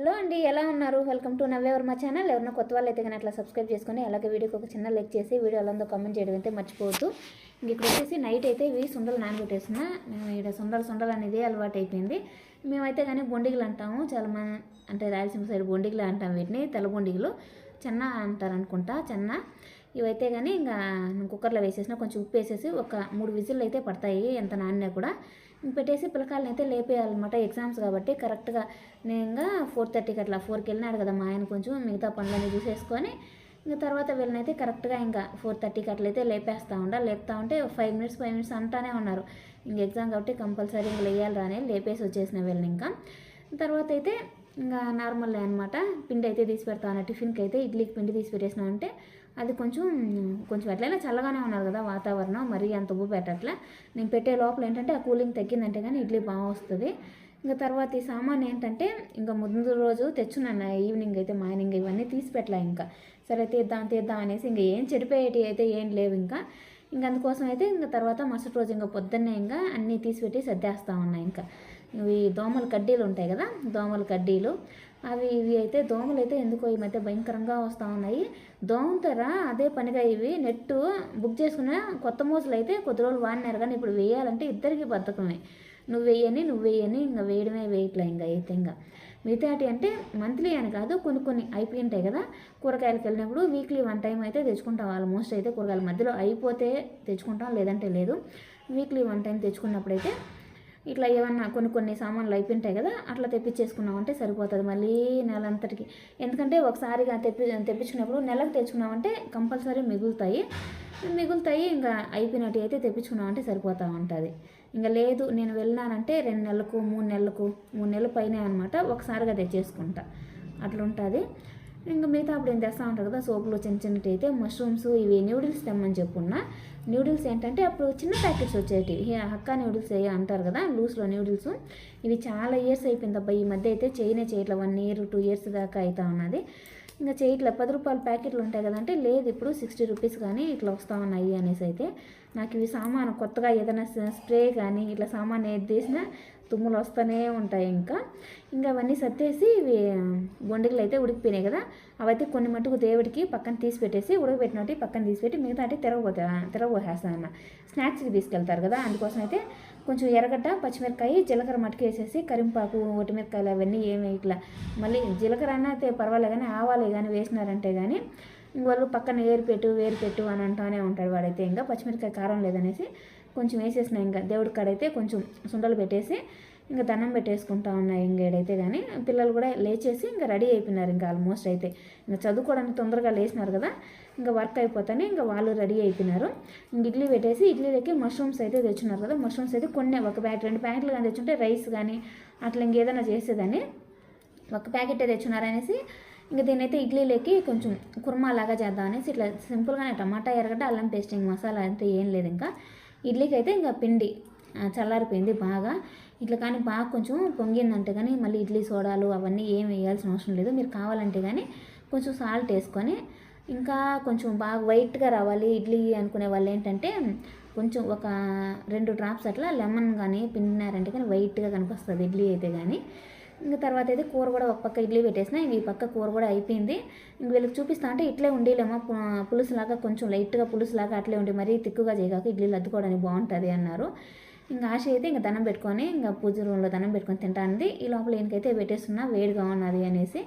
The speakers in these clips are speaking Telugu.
హలో అండి ఎలా ఉన్నారు? వెల్కమ్ టు నవ్వేవర్ మా ఛానల్ ఎవరైనా కొత్త వాళ్ళు అయితే కానీ అట్లా సబ్స్క్రైబ్ చేసుకొని అలాగే వీడియోకి ఒక చిన్న లైక్ చేసి వీడియో ఎలా కామెంట్ చేయడం అయితే మర్చిపోవద్దు. ఇక్కడ వచ్చేసి నైట్ అయితే ఇవి సుండలు నానబెట్టేసిన. మేము ఇక్కడ సుండలు సుండలు అనేది అలవాటు అయిపోయింది మేమైతే కానీ బొండిగలు అంటాము. చాలా మంది అంటే రాయలసీమ సైడ్ బొండిగలు అంటాం వీటిని తెల్ల బొండిగలు. చెన్న అంటారు అనుకుంటా చెన్న. ఇవైతే కానీ ఇంకా కుక్కర్లో వేసేసిన కొంచెం ఉప్పు వేసేసి ఒక మూడు విజిల్లు అయితే పడతాయి ఎంత నానినా కూడా. పెట్టేసి పిల్లకాయలను అయితే లేపేయాలన్నమాట ఎగ్జామ్స్ కాబట్టి కరెక్ట్గా నేను ఇంకా ఫోర్ థర్టీకి అట్లా ఫోర్కి వెళ్ళినాడు కదా మా ఆయన కొంచెం మిగతా పనులన్నీ చూసేసుకొని ఇంకా తర్వాత వీళ్ళనైతే కరెక్ట్గా ఇంకా ఫోర్ థర్టీకి అట్లయితే లేపేస్తూ ఉండ. లేపుతా ఉంటే ఫైవ్ మినిట్స్ ఫైవ్ మినిట్స్ అంటానే ఉన్నారు. ఇంక ఎగ్జామ్ కాబట్టి కంపల్సరీ ఇంకా లేయాలి రాని లేపేసి వచ్చేసిన వీళ్ళని ఇంకా. తర్వాత అయితే ఇంకా నార్మల్ అనమాట పిండి అయితే తీసి పెడతాను టిఫిన్కి అయితే ఇడ్లీకి పిండి తీసి పెట్టేసినా అంటే అది కొంచెం కొంచెం ఎట్లయినా చల్లగానే ఉన్నారు కదా వాతావరణం. మరీ అంత ఉబ్బు పెట్టట్లే. నేను పెట్టే లోపల ఏంటంటే ఆ కూలింగ్ తగ్గిందంటే కానీ ఇడ్లీ బాగా వస్తుంది. ఇంకా తర్వాత ఈ సామాన్ ఏంటంటే ఇంకా ముందు రోజు తెచ్చున్నాను. ఈవినింగ్ అయితే మార్నింగ్ ఇవన్నీ తీసి పెట్టలే ఇంకా. సరే తీద్దాం తీద్దాం అనేసి ఇంకా ఏం చెడిపోయేటి అయితే ఏం లేవు ఇంకా. ఇంక అందుకోసం అయితే ఇంకా తర్వాత మరుసటి రోజు ఇంకా పొద్దున్నే ఇంకా అన్నీ తీసిపెట్టి సర్దేస్తూ ఉన్నాయి ఇంకా. ఇవి దోమల కడ్డీలు ఉంటాయి కదా దోమల కడ్డీలు. అవి ఇవి అయితే దోమలు అయితే ఎందుకో ఈ మధ్య భయంకరంగా వస్తూ ఉన్నాయి. దోమతర అదే పనిగా ఇవి. నెట్ బుక్ చేసుకున్న కొత్త మోసలు అయితే కొద్ది రోజులు వాడినారు కానీ ఇప్పుడు వేయాలంటే ఇద్దరికి బద్ధకమే. నువ్వు వేయని నువ్వు వేయని ఇంకా వేయడమే వేయట్లే ఇంకా అయితే ఇంకా. మిగతాటి అంటే మంత్లీ అని కాదు కొన్ని కొన్ని అయిపోయి ఉంటాయి కదా. కూరగాయలకు వెళ్ళినప్పుడు వీక్లీ వన్ టైం అయితే తెచ్చుకుంటాం ఆల్మోస్ట్ అయితే కూరగాయల మధ్యలో అయిపోతే తెచ్చుకుంటాం లేదంటే లేదు. వీక్లీ వన్ టైం తెచ్చుకున్నప్పుడైతే ఇట్లా ఏమన్నా కొన్ని కొన్ని సామాన్లు అయిపోయింటాయి కదా అట్లా తెప్పించేసుకున్నామంటే సరిపోతుంది మళ్ళీ నెలంతటికి. ఎందుకంటే ఒకసారిగా తెప్పి తెప్పించుకున్నప్పుడు నెలకు తెచ్చుకున్నామంటే కంపల్సరీ మిగులుతాయి. మిగులుతాయి ఇంకా అయిపోయినట్టు అయితే తెప్పించుకున్నామంటే సరిపోతూ ఉంటుంది. ఇంకా లేదు నేను వెళ్ళినానంటే రెండు నెలలకు మూడు నెలలకు మూడు నెలల పైన అనమాట ఒకసారిగా తెచ్చేసుకుంటా. అట్లా ఉంటుంది ఇంకా మిగతా అప్పుడు ఏం తెస్తా ఉంటారు కదా సోపులు చిన్న చిన్నటి అయితే మష్రూమ్స్ ఇవి న్యూడిల్స్ తెమ్మని చెప్పున్నా న్యూడిల్స్ ఏంటంటే అప్పుడు చిన్న ప్యాకెట్స్ వచ్చేటివి. హక్కా న్యూడిల్స్ అయ్యి అంటారు కదా లూస్లో న్యూడిల్స్ ఇవి చాలా ఇయర్స్ అయిపోయింది అబ్బా ఈ మధ్య అయితే చేయనే చేయట్లే. వన్ ఇయర్ టూ ఇయర్స్ దాకా అవుతా ఉన్నది. ఇంకా చేయట్లే. పది రూపాయల ప్యాకెట్లు ఉంటాయి కదంటే లేదు ఇప్పుడు సిక్స్టీ రూపీస్ కానీ ఇట్లా వస్తూ ఉన్నాయి అనేసి అయితే. నాకు ఇవి సామాను కొత్తగా ఏదైనా స్ప్రే కానీ ఇట్లా సామాన్ ఏది తీసినా తుమ్ములు వస్తూనే ఉంటాయి ఇంకా. ఇంకా అవన్నీ సర్దేసి ఇవి బొండిగలు అయితే ఉడికిపోయినాయి కదా అవైతే కొన్ని మటుకు దేవుడికి పక్కన తీసి పెట్టేసి ఉడకబెట్టినట్టు పక్కన తీసిపెట్టి మిగతా అంటే తిరగబోతా తిరగబోసేస్తాను అన్న స్నాక్స్కి తీసుకెళ్తారు కదా అందుకోసం అయితే కొంచెం ఎర్రగడ్డ పచ్చిమిరకాయ జీలకర్ర మటుకు వేసేసి కరింపాకు ఒటిమిరకాయలు అవన్నీ ఏమి ఇట్లా మళ్ళీ జీలకర్ర అన్న అయితే పర్వాలేదు కానీ ఆవాలు కానీ వేసినారంటే కానీ వాళ్ళు పక్కన ఏరిపెట్టు వేరుపెట్టు అని అంటానే ఉంటాడు వాడైతే. ఇంకా పచ్చిమిరకాయ కారం లేదనేసి కొంచెం వేసేసిన ఇంకా దేవుడి కాడైతే కొంచెం సుండలు పెట్టేసి ఇంకా దండం పెట్టేసుకుంటా ఉన్నాయి ఇంకా ఏడైతే కానీ పిల్లలు కూడా లేచేసి ఇంకా రెడీ అయిపోయినారు ఇంకా ఆల్మోస్ట్ అయితే. ఇంకా చదువుకోవడానికి తొందరగా లేచినారు కదా. ఇంకా వర్క్ అయిపోతానే ఇంకా వాళ్ళు రెడీ అయిపోయినారు. ఇంక ఇడ్లీ పెట్టేసి ఇడ్లీలోకి మష్రూమ్స్ అయితే తెచ్చున్నారు కదా. మష్రూమ్స్ అయితే కొన్ని ఒక ప్యాకెట్ రెండు ప్యాకెట్లు కానీ తెచ్చుంటే రైస్ కానీ అట్లా ఇంకేదైనా చేసేదాన్ని. ఒక ప్యాకెట్ తెచ్చున్నారనేసి ఇంకా దీనైతే ఇడ్లీలోకి కొంచెం కుర్మా లాగా చేద్దాం అనేసి ఇట్లా సింపుల్గానే టమాటా ఎరగడ్డ అల్లం పేస్టింగ్ మసాలా అంటే ఏం లేదు ఇంకా. ఇడ్లీకి అయితే ఇంకా పిండి చల్లారిపోయింది బాగా. ఇట్లా కానీ బాగా కొంచెం పొంగిందంటే కానీ మళ్ళీ ఇడ్లీ సోడాలు అవన్నీ ఏం వేయాల్సిన అవసరం లేదు. మీరు కావాలంటే కానీ కొంచెం సాల్ట్ వేసుకొని ఇంకా కొంచెం బాగా వైట్గా రావాలి. ఇడ్లీ అనుకునే వాళ్ళు ఏంటంటే కొంచెం ఒక రెండు డ్రాప్స్ అట్లా లెమన్ కానీ పిండినారంటే కానీ వైట్గా కనిపిస్తుంది ఇడ్లీ అయితే కానీ. ఇంకా తర్వాత అయితే కూర కూడా ఒక పక్క ఇడ్లీ పెట్టేసిన ఈ పక్క కూర కూడా అయిపోయింది. ఇంక వీళ్ళకి చూపిస్తా అంటే ఇట్లే ఉండేలేమో పులుసులాగా కొంచెం లైట్గా పులుసులాగా అట్లే ఉండి మరీ తిక్కుగా చేయగాక ఇడ్లీలు అద్దుకోవడానికి బాగుంటుంది అన్నారు. ఇంకా ఆశ అయితే ఇంకా దండం పెట్టుకొని ఇంకా పూజ రూమ్లో దండం పెట్టుకొని తింటానంది ఈ లోపల ఈయనకైతే పెట్టేస్తున్నా వేడిగా ఉన్నది అనేసి.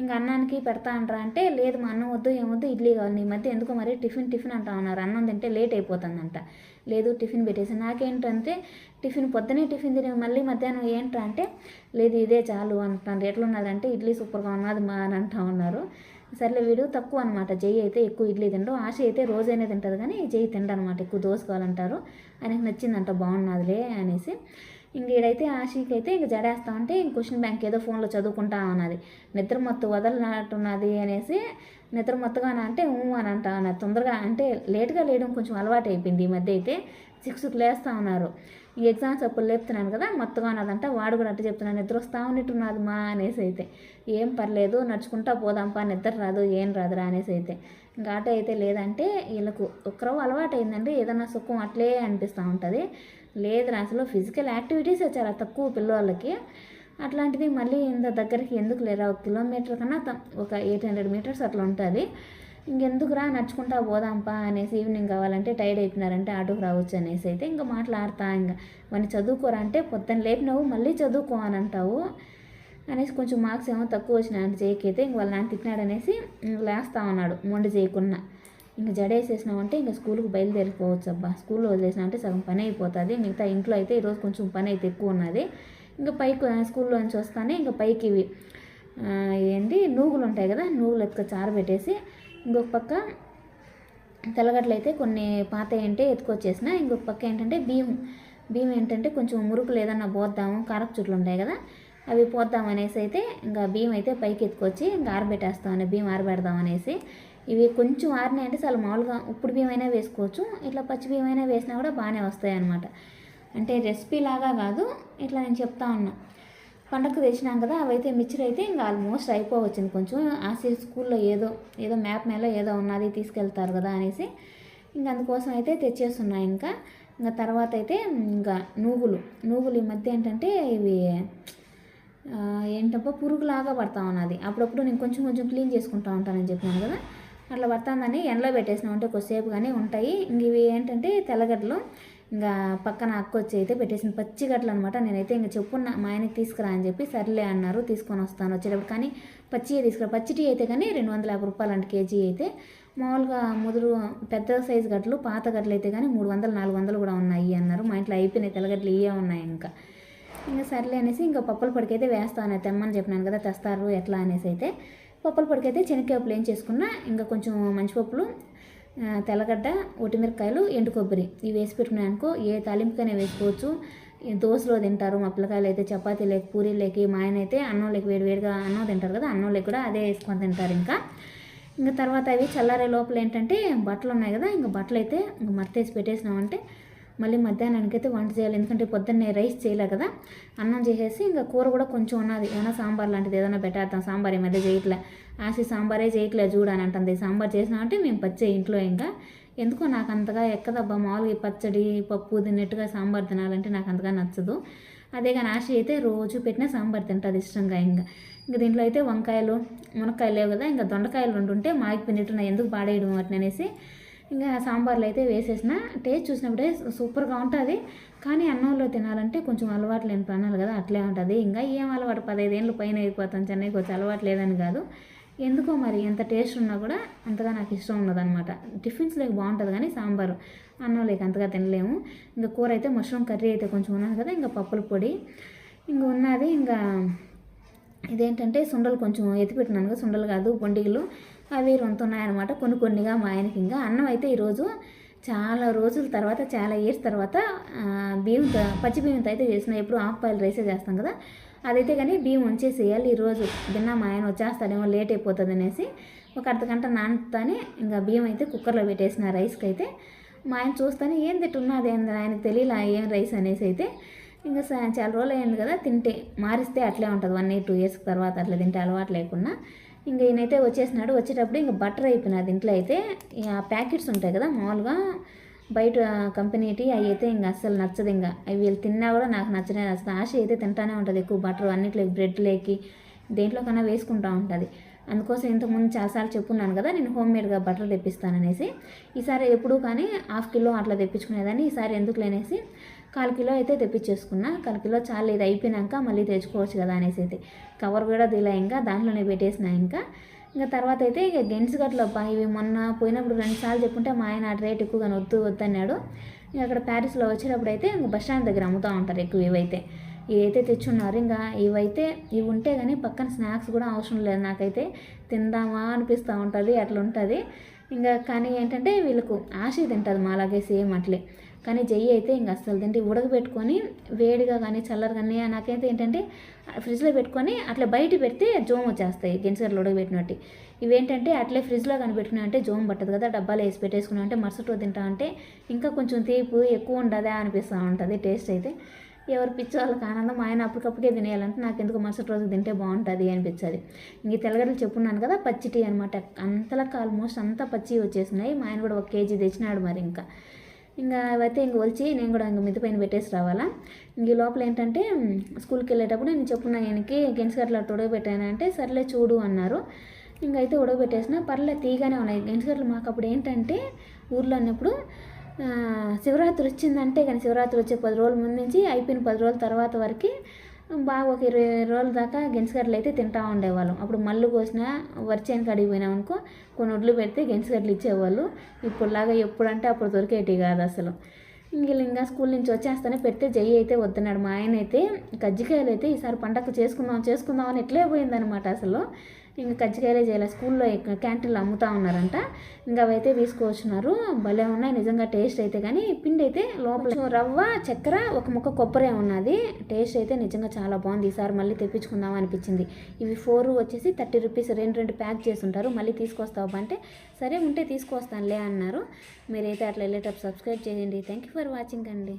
ఇంకా అన్నానికి పెడతా అంటారా అంటే లేదు మా అన్నం వద్దు ఏమొద్దు ఇడ్లీ కావాలి ఈ మధ్య ఎందుకో మరి టిఫిన్ టిఫిన్ అంటా ఉన్నారు. అన్నం తింటే లేట్ అయిపోతుందంట. లేదు టిఫిన్ పెట్టేసి నాకేంటంటే టిఫిన్ పొద్దునే టిఫిన్ తిని మళ్ళీ మధ్యాహ్నం ఏంట్రా అంటే లేదు ఇదే చాలు అంటాను ఎట్లున్నదంటే ఇడ్లీ సూపర్గా ఉన్నది మా అని అంటా ఉన్నారు. సర్లే వీడు తక్కువ అనమాట జై అయితే ఎక్కువ ఇడ్లీ తిండు. ఆశ అయితే రోజైనా తింటుంది కానీ జై తిండనమాట. ఎక్కువ దోశ కావాలంటారు. ఆయనకు నచ్చిందంట బాగున్నదిలే అనేసి. ఇంక ఈడైతే ఆశీకి అయితే ఇంక జడేస్తా ఉంటే ఇంక క్వశ్చన్ బ్యాంక్ ఏదో ఫోన్లో చదువుకుంటా ఉన్నది. నిద్ర మత్తు వదలనట్టున్నది అనేసి నిద్ర మత్తుగా అంటే ఊ అని అంట తొందరగా అంటే లేట్గా లేయడం కొంచెం అలవాటు అయిపోయింది ఈ మధ్య అయితే. సిక్స్కి లేస్తూ ఉన్నారు. ఈ ఎగ్జామ్స్ అప్పుడు లేపుతున్నాను కదా మొత్తగా ఉన్నదంట వాడు కూడా అంటే చెప్తున్నాను నిద్ర వస్తా ఉన్నట్టున్నది మా అనేసి అయితే. ఏం పర్లేదు నడుచుకుంటా పోదాంపా నిద్ర రాదు ఏం రాదురా అనేసి అయితే. ఇంకా ఆట అయితే లేదంటే వీళ్ళకు ఒక్కరో అలవాటు అయిందండి ఏదైనా సుఖం అట్లే అనిపిస్తూ ఉంటుంది. లేదురా అసలు ఫిజికల్ యాక్టివిటీస్ చాలా తక్కువ పిల్లవాళ్ళకి. అట్లాంటిది మళ్ళీ ఇంత దగ్గరికి ఎందుకు లేరా? ఒక కిలోమీటర్ కన్నా ఒక ఎయిట్ హండ్రెడ్ మీటర్స్ అట్లా ఉంటుంది. ఇంకెందుకురా నడుచుకుంటా పోదాంపా అనేసి ఈవినింగ్ కావాలంటే టైర్డ్ అయిపోయినారంటే ఆటోకి రావచ్చు అనేసి అయితే ఇంకా మాట్లాడతా ఇంకా. వాడిని చదువుకోరా అంటే పొద్దున్న లేపినావు మళ్ళీ చదువుకో అని అంటావు అనేసి కొంచెం మార్క్స్ ఏమో తక్కువ వచ్చినాయంటే జేకి అయితే ఇంక వాళ్ళ నాన్న తిట్టినాడు అనేసి ఇంక లేస్తా ఉన్నాడు మొండి చేయకున్నా ఇంక జడేసేసినామంటే ఇంకా స్కూల్కి బయలుదేరిపోవచ్చు అబ్బా. స్కూల్లో వదిలేసినామంటే సగం పని అయిపోతుంది. మిగతా ఇంట్లో అయితే ఈరోజు కొంచెం పని అయితే ఎక్కువ ఉన్నది. ఇంకా పైకి స్కూల్లో నుంచి వస్తానే ఇంకా పైకి ఇవి ఏంటి నూగులు ఉంటాయి కదా నూగులు ఎత్తుక చారబెట్టేసి ఇంకొక పక్క తెల్లగడ్డలు అయితే కొన్ని పాత ఏంటే ఎత్తుకొచ్చేసిన ఇంకొక పక్క ఏంటంటే బియ్యం బియ్యం ఏంటంటే కొంచెం మురుకులు ఏదన్నా పోద్దాము కారపు చుట్లు ఉంటాయి కదా అవి పోద్దాం అనేసి అయితే ఇంకా బియ్యం అయితే పైకి ఎత్తుకొచ్చి ఇంకా ఆరబెట్టేస్తామని బియ్యం ఆరబెడదాం అనేసి. ఇవి కొంచెం ఆరినాయి అంటే చాలా మామూలుగా ఉప్పుడు బియ్యం అయినా వేసుకోవచ్చు ఇట్లా పచ్చి బియ్యం అయినా వేసినా కూడా బాగానే వస్తాయి అన్నమాట అంటే రెసిపీ లాగా కాదు ఇట్లా నేను చెప్తా ఉన్నా. పండగకు తెచ్చినాం కదా అవైతే మిక్చర్ అయితే ఇంకా ఆల్మోస్ట్ అయిపోవచ్చింది. కొంచెం ఆ స్కూల్లో ఏదో ఏదో మ్యాప్ మేలో ఏదో ఉన్నది తీసుకెళ్తారు కదా అనేసి ఇంకా అందుకోసం అయితే తెచ్చేస్తున్నాయి ఇంకా. ఇంకా తర్వాత అయితే ఇంకా నూగులు నూగులు ఈ మధ్య ఏంటంటే ఇవి ఏంటప్ప పురుగులాగా పడతా ఉన్నది. అప్పుడప్పుడు నేను కొంచెం కొంచెం క్లీన్ చేసుకుంటా ఉంటానని చెప్పాను కదా అట్లా పడుతుందని ఎండలో పెట్టేసినాం. అంటే కొద్దిసేపు కానీ ఉంటాయి. ఇంక ఇవి ఏంటంటే తెల్లగడ్డలు ఇంకా పక్కన అక్క వచ్చి అయితే పెట్టేసిన పచ్చి గట్ల అనమాట నేనైతే ఇంకా చెప్పున్న మా ఆయనకి తీసుకురా అని చెప్పి సర్లే అన్నారు తీసుకొని వస్తాను వచ్చేటప్పుడు. కానీ పచ్చియే తీసుకురా. పచ్చిటి అయితే కానీ రెండు వందల యాభై రూపాయలు అంట కేజీ అయితే. మామూలుగా ముదురు పెద్ద సైజు గట్లు పాత గట్లు అయితే కానీ మూడు వందలు నాలుగు వందలు కూడా ఉన్నాయి అన్నారు. మా ఇంట్లో అయిపోయినాయి తెల్లగడ్డలు ఇవే ఉన్నాయి ఇంకా. ఇంకా సర్లే అనేసి ఇంకా పప్పుల పొడికైతే వేస్తాను తెమ్మని చెప్పినాను కదా తెస్తారు ఎట్లా అనేసి అయితే. పప్పుల పొడికైతే శనగపప్పులు ఏం చేసుకున్నా ఇంకా కొంచెం మంచి పప్పులు తెల్లగడ్డ ఒటిమిరకాయలు ఎండు కొబ్బరి. ఇవి వేసి పెట్టుకున్నాను అనుకో ఏ తాలింపుకైనా వేసుకోవచ్చు. దోశలో తింటారు మా పిల్లకాయలు అయితే చపాతీ లేక పూరీ లేక మా ఆయన అయితే అన్నం లేక వేడి వేడిగా అన్నం తింటారు కదా అన్నం లేక కూడా అదే వేసుకొని తింటారు ఇంకా. ఇంకా తర్వాత అవి చల్లారే లోపల ఏంటంటే బట్టలు ఉన్నాయి కదా ఇంకా బట్టలు అయితే ఇంకా మర్తేసి పెట్టేసినామంటే మళ్ళీ మధ్యాహ్నానికి అయితే వంట చేయాలి. ఎందుకంటే పొద్దున్నే రైస్ చేయలే కదా. అన్నం చేసేసి ఇంకా కూర కూడా కొంచెం ఉన్నది. ఏమైనా సాంబార్ లాంటిది ఏదైనా పెట్టేద్దాం సాంబార్ ఈ మధ్య చేయట్లే. ఆసి సాంబారే చేయట్లే చూడు అని అంటుంది. సాంబార్ చేసినామంటే మేము పచ్చే ఇంట్లో ఇంకా. ఎందుకో నాకు అంతగా ఎక్కదబ్బా. మామూలుగా ఈ పచ్చడి పప్పు తిన్నట్టుగా సాంబార్ తినాలంటే నాకు అంతగా నచ్చదు. అదే కానీ ఆశ అయితే రోజు పెట్టిన సాంబార్ తింటుంది ఇష్టంగా ఇంకా. ఇంకా దీంట్లో అయితే వంకాయలు మునక్కాయలు లేవు కదా. ఇంకా దొండకాయలు రెండు ఉంటే మాగిపోయినట్టున్నాయి ఎందుకు పాడేయడం వాటిని అనేసి ఇంకా సాంబార్లో అయితే వేసేసిన. టేస్ట్ చూసినప్పుడే సూపర్గా ఉంటుంది. కానీ అన్నంలో తినాలంటే కొంచెం అలవాటు లేని ప్రాణాలు కదా అట్లే ఉంటుంది. ఇంకా ఏం అలవాటు? పదహైదేళ్ళు పైన అయిపోతాం చెన్నైకి వచ్చి అలవాటు లేదని కాదు. ఎందుకో మరి ఎంత టేస్ట్ ఉన్నా కూడా అంతగా నాకు ఇష్టం ఉండదన్నమాట. టిఫిన్స్ లేక బాగుంటుంది కానీ సాంబారు. అన్నం లేక అంతగా తినలేము. ఇంకా కూర అయితే మష్రూమ్ కర్రీ అయితే కొంచెం ఉన్నాను కదా ఇంకా పప్పుల పొడి. ఇంకా ఉన్నది ఇంకా ఇదేంటంటే సుండలు కొంచెం ఎత్తిపెట్టినాను కదా సుండలు కాదు పొండిగలు అవి రొంత ఉన్నాయన్నమాట కొన్ని కొన్నిగా మా ఆయనకి ఇంకా అన్నం అయితే ఈరోజు చాలా రోజుల తర్వాత చాలా ఇయర్స్ తర్వాత ఆ, బియ్యంతో పచ్చి బియ్యంతో అయితే చేసిన. ఎప్పుడు హాఫ్ బాయిల్ రైసే చేస్తాం కదా. అదైతే కానీ బియ్యం ఉంచేసేయాలి. ఈరోజు తిన్నా మా ఆయన వచ్చేస్తాడేమో లేట్ అయిపోతుంది అనేసి ఒక అర్ధ గంట నానుతానే ఇంకా బియ్యం అయితే కుక్కర్లో పెట్టేసిన రైస్కి అయితే మా ఆయన చూస్తానే ఏం తిట్టున్నది ఏంది? ఆయనకు తెలియలా ఏం రైస్ అనేసి అయితే ఇంకా చాలా రోజులు అయింది కదా తింటే. మారిస్తే అట్లే ఉంటుంది. వన్ ఇయర్ టూ ఇయర్స్ తర్వాత అట్లా తింటే అలవాటు లేకుండా. ఇంకా ఈయనైతే వచ్చేసినాడు. వచ్చేటప్పుడు ఇంకా బటర్ అయిపోయినది ఇంట్లో అయితే. ఆ ప్యాకెట్స్ ఉంటాయి కదా మామూలుగా. బయట కంపెనీటి అవి అయితే ఇంకా అస్సలు నచ్చదు ఇంకా. అవి వీళ్ళు తిన్నా కూడా నాకు నచ్చనే నచ్చదు. ఆశ అయితే తింటానే ఉంటుంది ఎక్కువ బటర్ అన్నిట్లో బ్రెడ్ లేకి. దేంట్లో కన్నా వేసుకుంటూ ఉంటుంది. అందుకోసం ఇంతకుముందు చాలాసార్లు చెప్పున్నాను కదా నేను హోమ్ మేడ్గా బటర్ తెప్పిస్తాననేసి. ఈసారి ఎప్పుడు కానీ హాఫ్ కిలో అట్లా తెప్పించుకునేదాన్ని ఈసారి ఎందుకు లేనేసి కాల్ కిలో అయితే తెప్పించేసుకున్నా. కాల్ కిలో చాలా ఇది అయిపోయినాక మళ్ళీ తెచ్చుకోవచ్చు కదా అనేసి అయితే. కవర్ కూడా దిలా ఇంకా దాంట్లోనే పెట్టేసిన ఇంకా. ఇంకా తర్వాత అయితే ఇక గెంట్స్ గట్ల ఇవి మొన్న పోయినప్పుడు రెండు సార్లు చెప్పుంటే మా ఆయన ఆ రేట్ ఎక్కువగా వద్దు వద్దన్నాడు. ఇంకా అక్కడ ప్యారిస్లో వచ్చేటప్పుడు అయితే ఇంకా బస్ స్టాండ్ దగ్గర అమ్ముతూ ఉంటారు ఎక్కువ ఇవైతే. ఇవైతే తెచ్చున్నారు ఇంకా ఇవైతే ఇవి ఉంటే కానీ పక్కన స్నాక్స్ కూడా అవసరం లేదు నాకైతే. తిందామా అనిపిస్తూ ఉంటుంది అట్లా ఉంటుంది. ఇంకా కానీ ఏంటంటే వీళ్ళకు ఆశ తింటుంది మాలాగే సేమ్ అట్లే. కానీ జయ్యి అయితే ఇంకా అస్సలు తింటే ఉడకబెట్టుకొని వేడిగా కానీ చల్లరు కానీ నాకైతే ఏంటంటే ఫ్రిడ్జ్లో పెట్టుకొని అట్లా బయట పెడితే జోమ్ వచ్చేస్తాయి గెన్సర్లు ఉడకబెట్టినట్టు. ఇవేంటంటే అట్లే ఫ్రిడ్జ్లో కానీ అంటే జోమ్ పట్టదు కదా డబ్బాలో వేసి పెట్టేసుకున్నా అంటే మరుసటి తింటా అంటే ఇంకా కొంచెం తీపు ఎక్కువ ఉండదా అనిపిస్తూ ఉంటుంది టేస్ట్ అయితే. ఎవరు పిచ్చి వాళ్ళకి ఆనందం ఆయన అప్పటికప్పుడే తినేయాలంటే నాకు ఎందుకు మరుసటి రోజు తింటే బాగుంటుంది అనిపించదు. ఇంక ఈ తెల్లగడ్డలు చెప్పున్నాను కదా పచ్చి టీ అనమాట అంతలకు ఆల్మోస్ట్ అంతా పచ్చి వచ్చేసినాయి. మా ఆయన కూడా ఒక కేజీ తెచ్చినాడు మరి ఇంకా. ఇంకా అవైతే ఇంక వచ్చి నేను కూడా ఇంక మిద్ది పైన పెట్టేసి రావాలా. ఇంక లోపల ఏంటంటే స్కూల్కి వెళ్ళేటప్పుడు నేను చెప్పున్నా ఆయనకి గెంట్స్గట్ల ఉడకబెట్టాను? అంటే సర్లే చూడు అన్నారు. ఇంకైతే ఉడకబెట్టేసిన పర్లే తీగానే ఉన్నాయి. గెంట్స్గట్లు మాకు అప్పుడు ఏంటంటే ఊర్లో ఉన్నప్పుడు శివరాత్రి వచ్చిందంటే కానీ శివరాత్రి వచ్చే పది రోజుల ముందు నుంచి అయిపోయిన పది రోజుల తర్వాత వరకు బాగా ఒక ఇరవై రోజుల దాకా గెంట్స్గడ్డలు అయితే తింటా ఉండేవాళ్ళం. అప్పుడు మళ్ళీ కోసిన వరిచేను అడిగి పోయినాం అనుకో కొన్ని వడ్లు పెడితే గెంట్స్గడ్డలు ఇచ్చేవాళ్ళు. ఇప్పుడులాగా ఎప్పుడంటే అప్పుడు దొరికేటి కాదు అసలు. ఇంక ఇంకా స్కూల్ నుంచి వచ్చేస్తానే పెడితే జై అయితే వద్దన్నాడు. మా ఆయన అయితే కజ్జికాయలు అయితే ఈసారి పండగ చేసుకుందాం చేసుకుందాం అని ఎట్లే పోయిందనమాట అసలు. ఇంకా కజ్జికాయలే చేయాలి. స్కూల్లో క్యాంటీన్లో అమ్ముతా ఉన్నారంట. ఇంకా అవైతే తీసుకువచ్చినారు భలే ఉన్నాయి. నిజంగా టేస్ట్ అయితే కానీ పిండి అయితే లోపల రవ్వ చక్కెర ఒక ముక్క కొబ్బరి ఉన్నది. టేస్ట్ అయితే నిజంగా చాలా బాగుంది. ఈసారి మళ్ళీ తెప్పించుకుందాం అనిపించింది. ఇవి ఫోర్ వచ్చేసి థర్టీ రూపీస్ రెండు రెండు ప్యాక్ చేసి ఉంటారు. మళ్ళీ తీసుకొస్తావా అంటే సరే ఉంటే తీసుకొస్తానులే అన్నారు. మీరైతే అట్లా వెళ్ళేటప్పుడు సబ్స్క్రైబ్ చేయండి. థ్యాంక్ యూ ఫర్ వాచింగ్ అండి.